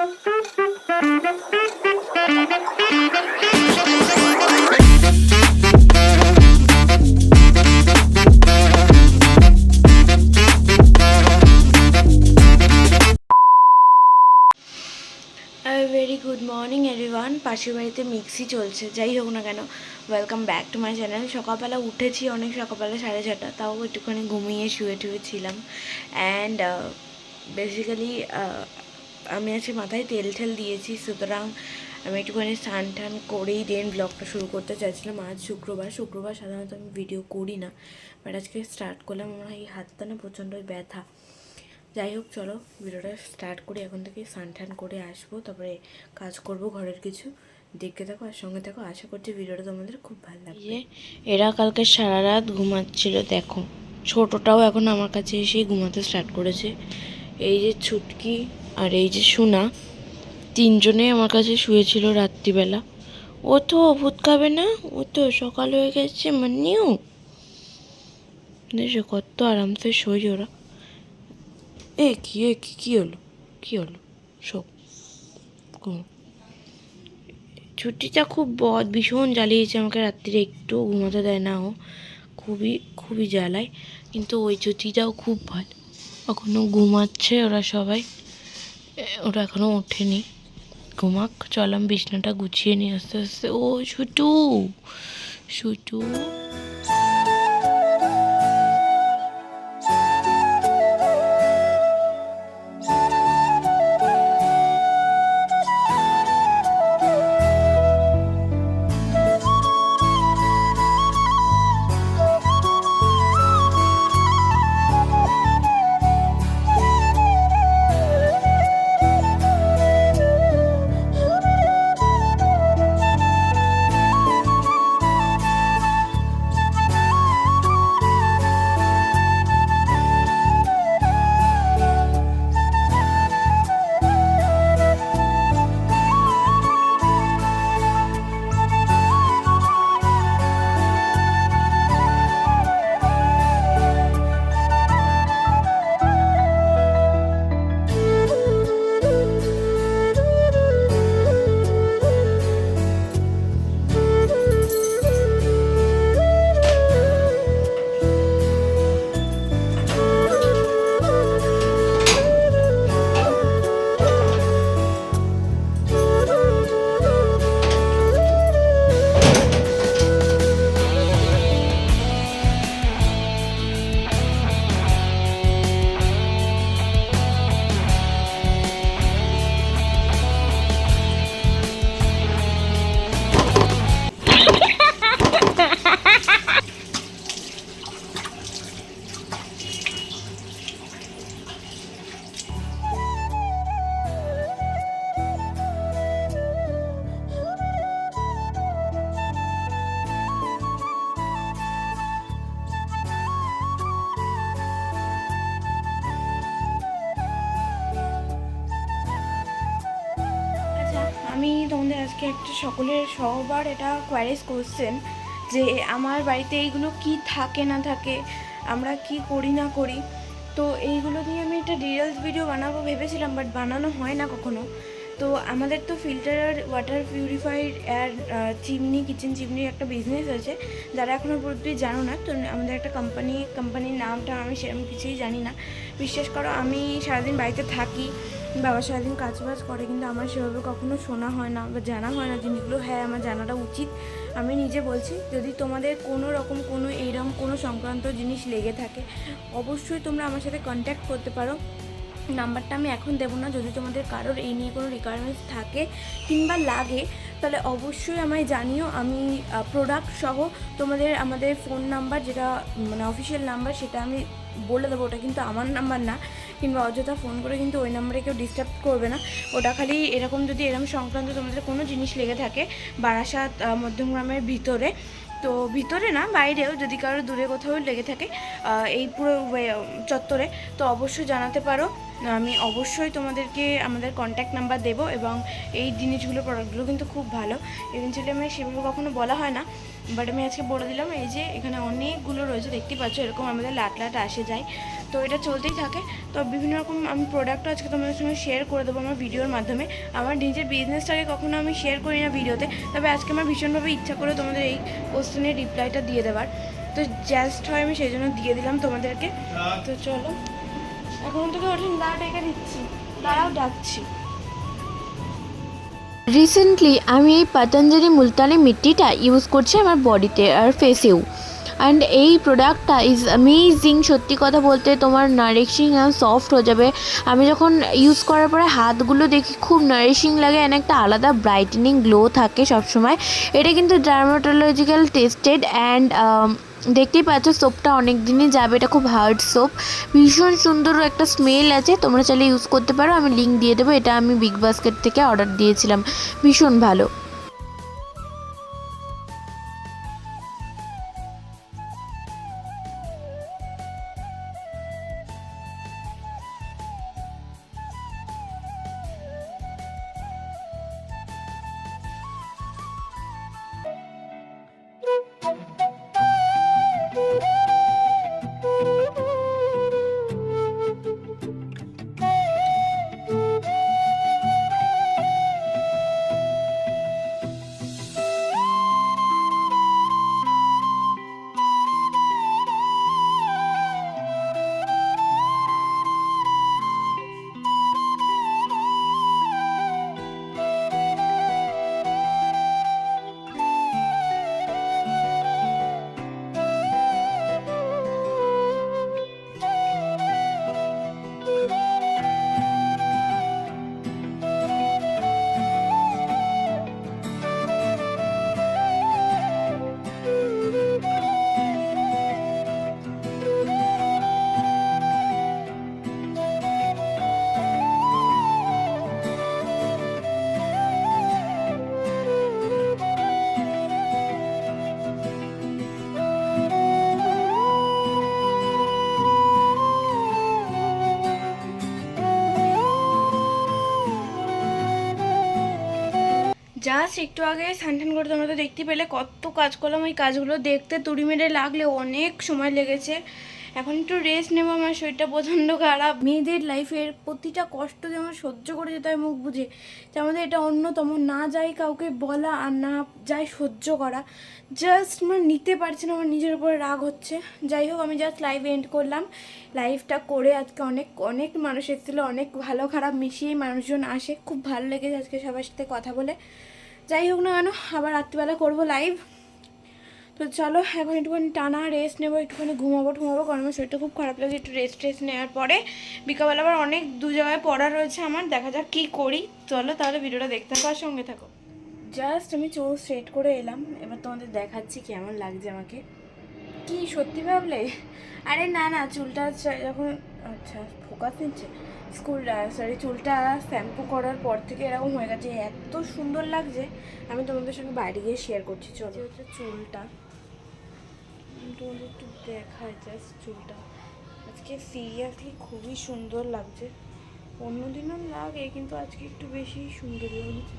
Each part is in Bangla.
ভেরি গুড মর্নিং এভরিওয়ান পাশের বাড়িতে মিক্সি চলছে, যাই হোক না কেন। Welcome back to my channel সকালবেলা উঠেছি অনেক, সকালবেলা সাড়ে ছটা তাও একটুখানি ঘুমিয়ে শুয়ে টুয়ে ছিলাম। অ্যান্ড বেসিক্যালি আমি আজকে মাথায় তেল ঠেল দিয়েছি, সুতরাং আমি একটুখানি স্নান টান করেই দেন ব্লগটা শুরু করতে চাইছিলাম। আজ শুক্রবার শুক্রবার সাধারণত আমি ভিডিও করি না বাট আজকে স্টার্ট করলাম, আমার এই হাতটা না প্রচণ্ডই ব্যথা। যাই হোক, চলো ভিডিওটা স্টার্ট করি, এখন থেকে স্নান টান করে আসব, তারপরে কাজ করব, ঘরের কিছু। দেখতে থাকো আর সঙ্গে থাকো, আশা করছি ভিডিওটা তোমাদের খুব ভালো লাগবে। এরা কালকে সারা রাত ঘুমাচ্ছিল, দেখো। ছোটটাও এখন আমার কাছে এসেই ঘুমাতে স্টার্ট করেছে। এই যে ছুটকি আর এই যে সোনা, তিনজনে আমার কাছে শুয়েছিল রাত্রিবেলা। ও তো ভূত খাবে না, ও তো সকাল হয়ে গেছে মানিও দেখো কত আরামসে শোয় ওরা। এ কি এ কি, কী হলো? কী হলো? ঘুম। ছুটিটা খুব বদ, ভীষণ জ্বালিয়েছে আমাকে রাত্রিরে, একটু ঘুমাতে দেয় না ও। খুবই খুবই জ্বালায়, কিন্তু ওই ছুটিটাও খুব ভালো। এখনও ঘুমাচ্ছে ওরা সবাই। ওরা এখনও ওঠেনি। ঘুমাক চলাম বিছনাটা গুছিয়ে নিয়ে আস্তে আস্তে। ও ছুটু ছুটু আমি তোমাদের আজকে একটা সকলের সবার এটা কোয়ারিজ কোশ্চেন যে আমার বাড়িতে এইগুলো কি থাকে না থাকে, আমরা কি করি না করি? তো এইগুলো নিয়ে আমি একটা ডিটেলস ভিডিও বানাবো ভেবেছিলাম বাট বানানো হয় না কখনো। তো আমাদের তো ফিল্টার আর ওয়াটার পিউরিফাইড আর চিমনি, কিচেন চিমনির একটা বিজনেস আছে। যারা এখনও পুরোপুরি জানো না, তো আমাদের একটা কোম্পানি কোম্পানির নামটা আমি সেরকম কিছুই জানি না। বিশ্বাস করো, আমি সারাদিন বাড়িতে থাকি, বাবা সারাদিন কাজ বাজ করে, কিন্তু আমার সেভাবে কখনো শোনা হয় না বা জানা হয় না জিনিসগুলো। হ্যাঁ আমার জানাটা উচিত। আমি নিজে বলছি, যদি তোমাদের কোনো রকম কোনো এইরকম কোনো সংক্রান্ত জিনিস লেগে থাকে, অবশ্যই তোমরা আমার সাথে কন্ট্যাক্ট করতে পারো। নাম্বারটা আমি এখন দেবো না। যদি তোমাদের কারোর এই নিয়ে কোনো রিকোয়ারমেন্টস থাকে কিংবা লাগে, তাহলে অবশ্যই আমায় জানিও। আমি প্রোডাক্ট সহ তোমাদের আমাদের ফোন নাম্বার যেটা মানে অফিসিয়াল নাম্বার সেটা আমি বলে দেবো। ওটা কিন্তু আমার নাম্বার না, কিংবা অযথা ফোন করে কিন্তু ওই নাম্বারে কেউ ডিস্টার্ব করবে না। ওটা খালি এরকম যদি এরকম সংক্রান্ত তোমাদের কোনো জিনিস লেগে থাকে বারাসাত মধ্যমগ্রামের ভিতরে, তো ভিতরে না, বাইরেও যদি কারও দূরে কোথাও লেগে থাকে এই পুরো চত্বরে, তো অবশ্যই জানাতে পারো। আমি অবশ্যই তোমাদেরকে আমাদের কন্ট্যাক্ট নাম্বার দেবো এবং এই জিনিসগুলো প্রোডাক্টগুলো কিন্তু খুব ভালো। ইভেনচুয়ালি আমি সেভাবে কখনো বলা হয় না বাট আমি আজকে বলে দিলাম, এই যে এখানে অনেকগুলো রয়েছে, দেখতে পাচ্ছ, এরকম আমাদের লাট লাট আসে যায়। তো এটা চলতেই থাকে। তো বিভিন্ন রকম আমি প্রোডাক্টও আজকে তোমাদের সঙ্গে শেয়ার করে দেবো আমার ভিডিওর মাধ্যমে। আমার নিজের বিজনেসটাকে কখনো আমি শেয়ার করি না ভিডিওতে তবে আজকে আমার ভীষণভাবে ইচ্ছা করে তোমাদের এই কোশ্চেনের রিপ্লাইটা দিয়ে দেওয়ার তো জাস্ট হয় আমি সেই জন্য দিয়ে দিলাম তোমাদেরকে। তো চলো। এখন থেকে দিচ্ছি দাঁড়াও, ডাকছি। রিসেন্টলি আমি এই পতঞ্জলি মুলতানি মিট্টিটা ইউজ করছি আমার বডিতে আর ফেসেও অ্যান্ড এই প্রোডাক্টটা ইজ অ্যামেজিং সত্যি কথা বলতে তোমার নারিশিং অ্যান্ড সফট হয়ে যাবে। আমি যখন ইউজ করার পরে হাতগুলো দেখি, খুব নারিশিং লাগে অ্যান্ড একটা আলাদা ব্রাইটেনিং গ্লো থাকে সবসময়। এটা কিন্তু ডার্মাটোলজিক্যাল টেস্টেড অ্যান্ড দেখতেই পাচ্ছ সোপটা অনেক দিনই যাবে, এটা খুব হার্ড সোপ ভীষণ সুন্দর একটা স্মেল আছে, তোমরা চাইলে ইউজ করতে পারো। আমি লিঙ্ক দিয়ে দেবো, এটা আমি বিগ বাস্কেট থেকে অর্ডার দিয়েছিলাম। ভীষণ ভালো। জাস্ট একটু আগে স্নান করে তোমরা তো দেখতে পেলে কত কাজ করলাম। ওই কাজগুলো দেখতে তুড়ি মেরে লাগলে অনেক সময় লেগেছে। এখন একটু রেস্ট নেব, আমার শরীরটা প্রচণ্ড খারাপ। মেয়েদের লাইফের প্রতিটা কষ্ট যেমন সহ্য করে যেতে হয় মুখ বুঝে যে আমাদের এটা অন্যতম, না যাই কাউকে বলা আর না যাই সহ্য করা। জাস্ট মানে নিতে পারছি না, আমার নিজের উপরে রাগ হচ্ছে। যাই হোক, আমি জাস্ট লাইভ এন্ড করলাম। লাইভটা করে আজকে অনেক অনেক মানুষ এসেছিল, অনেক ভালো খারাপ মিশিয়ে মানুষজন আসে। খুব ভালো লেগেছে আজকে সবার সাথে কথা বলে। যাই হোক না কেন, আবার রাত্রিবেলা করব লাইভ তো চলো, এখন একটুখানি টানা রেস্ট নেব, একটুখানি ঘুমাবো ঘুমাবো কারণ আমার শরীরটা খুব খারাপ লাগছে, একটু রেস্ট টেস্ট নেওয়ার পরে। বিকালবেলা আবার অনেক দু জায়গায় পড়া রয়েছে আমার, দেখা যাক কী করি। চলো তাহলে ভিডিওটা দেখতে থাকো আর সঙ্গে থাকো। জাস্ট আমি চোখ স্ট্রেট করে এলাম, এবার তোমাদের দেখাচ্ছি কেমন লাগছে আমাকে। কি সত্যি ভাবলে? আরে না না, চুলটা যখন আচ্ছা ফোকাস নিচ্ছে। স্কুল সরি চুলটা শ্যাম্পু করার পর থেকে এরকম হয়ে গেছে। এত সুন্দর লাগছে। আমি তোমাদের সঙ্গে বাইরে গিয়ে শেয়ার করছি, চলো। হচ্ছে চুলটা। তোমাদের একটু দেখাই জাস্ট চুলটা। আজকে সিরিয়াসলি খুবই সুন্দর লাগছে। অন্যদিনও লাগে, কিন্তু আজকে একটু বেশি সুন্দর লাগছে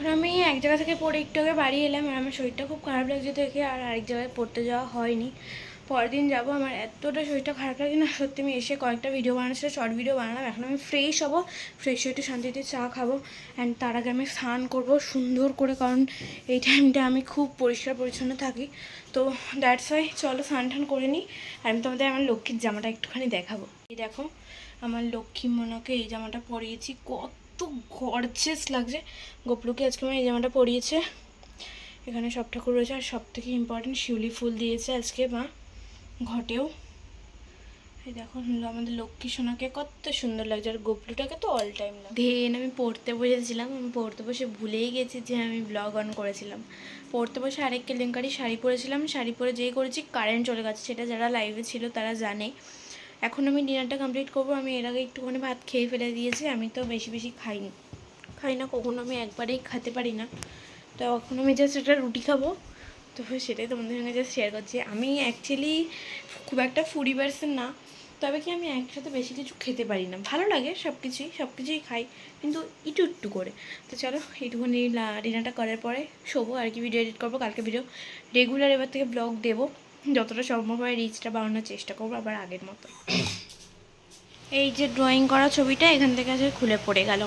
এখন আমি এক জায়গা থেকে পড়ে একটু আগে বাড়ি এলাম আর আমার শরীরটা খুব খারাপ লাগছে দেখে আর আরেক জায়গায় পড়তে যাওয়া হয়নি। পরের দিন যাব, আমার এতটা শরীরটা খারাপ লাগে না, সত্যি আমি এসে কয়েকটা ভিডিও বানাচ্ছি শর্ট ভিডিও বানালাম। এখন আমি ফ্রেশ হব ফ্রেশ হয়ে একটু শান্তিতে চা খাব অ্যান্ড তার আগে আমি স্নান করব সুন্দর করে কারণ এই টাইমটা আমি খুব পরিষ্কার পরিচ্ছন্ন থাকি। তো দ্যাটস ওয়াই চলো স্নান টান করে নিই আর আমি তোমাদের আমার লক্ষ্মীর জামাটা একটুখানি দেখাবো। এই দেখো, আমার লক্ষ্মী মনাকে এই জামাটা পরিয়েছি, কত গর্জেস লাগছে। গোপলুকে আজকে আমার এই জামাটা পরিয়েছে। এখানে সব ঠাকুর রয়েছে আর সব থেকে ইম্পর্টেন্ট শিউলি ফুল দিয়েছে আজকে মা, ঘটেও। এই দেখো আমাদের লক্ষ্মী সোনাকে কত সুন্দর লাগছে আর গোপলুটাকে তো অল টাইম লাগে ধেন আমি পড়তে বসেছিলাম, আমি পড়তে বসে ভুলেই গেছি যে আমি ব্লগ অন করেছিলাম। পড়তে বসে আরেক কেলেঙ্কারি শাড়ি পরেছিলাম, শাড়ি পরে যেই করেছি কারেন্ট চলে গেছে, সেটা যারা লাইভে ছিল তারা জানে। এখন আমি ডিনারটা কমপ্লিট করব। আমি এর আগে একটুখানি ভাত খেয়ে ফেলে দিয়েছি, আমি তো বেশি বেশি খাইনি। খাই না কখনো আমি একবারেই খেতে পারি না। তো এখন আমি জাস্ট একটা রুটি খাব। তো সেটাই তোমাদের সঙ্গে জাস্ট শেয়ার করছি। আমি অ্যাকচুয়ালি খুব একটা ফুডি পার্সন না, তবে কি আমি একসাথে বেশি কিছু খেতে পারি না। ভালো লাগে সব কিছুই সব কিছুই খাই, কিন্তু একটু একটু করে। তো চলো এইটুকুনি ডিনারটা করার পরে শোবো। আর কি ভিডিও এডিট করব, কালকে ভিডিও রেগুলার এবার থেকে ব্লগ দেবো। যতটা সম্ভব হয় রিচটা বাড়ানোর চেষ্টা করব আবার আগের মতো। এই যে ড্রয়িং করা ছবিটা এখান থেকে আছে খুলে পড়ে গেল।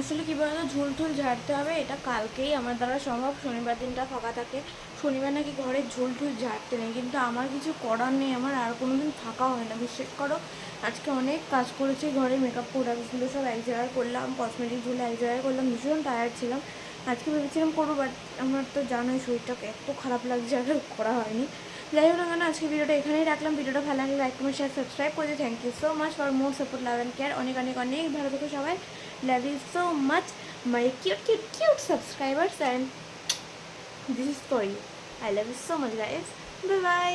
আসলে কী বলতো, ঝুল ঝুল ঝাড়তে হবে, এটা কালকেই আমার দ্বারা সম্ভব, শনিবার দিনটা ফাঁকা থাকে। শনিবার নাকি ঘরে ঝুল ঝুল ঝাড়তে নেই, কিন্তু আমার কিছু করার নেই, আমার আর কোনো দিন ফাঁকা হয় না। বিশ্বাস করো, আজকে অনেক কাজ করেছি, ঘরে মেকআপ প্রোডাক্টসগুলো সব এক জায়গায় করলাম কসমেটিকগুলো এক জায়গায় করলাম, ভীষণ টায়ার্ড ছিলাম। আজকে ভেবেছিলাম করব বাট আমার তো জানোই শরীরটা এত খারাপ লাগছে, আর করা হয়নি। যাই হোক না আজকে ভিডিওটা এখানেই রাখলাম। ভিডিওটা ভালো লাগলে লাইক কমেন্ট শেয়ার সাবস্ক্রাইব করে thank you so much for more support love and care অনেক অনেক অনেক ভালো থেকো সবাই। Love you so much my cute cute cute subscribers and this is for you I love you so much guys bye bye